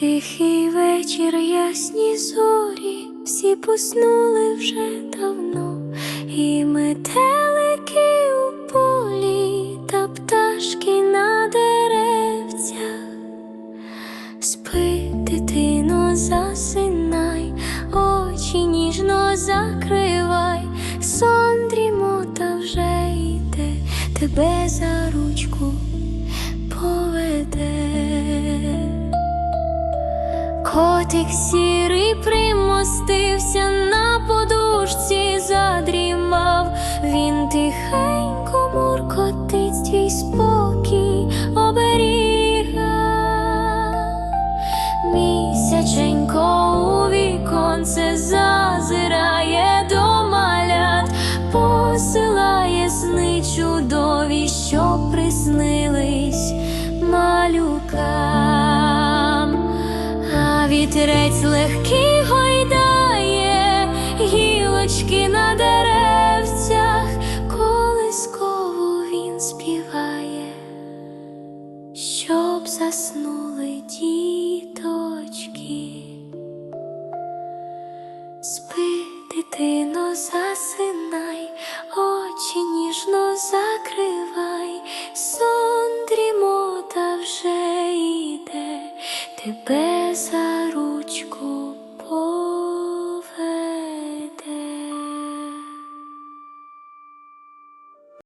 Тихий вечір, ясні зорі, всі поснули вже давно, і метелики у полі та пташки на деревцях. Спи, дитино, засинай, очі ніжно закривай, сон дрімота вже йде, тебе за ручку Котик сірий примостився на подушці, задрімав, він тихенько муркотить твій спокій оберіга. Місяченько у віконце зазирає до малят, посилає сни чудові, що приснились малюкам, а вітерець легкий гойдає, гілочки на деревцях, колискову він співає, щоб заснули діточки, спи, дитино, засинай, очі ніжно закривай, сон дрімота вже йде тебе за.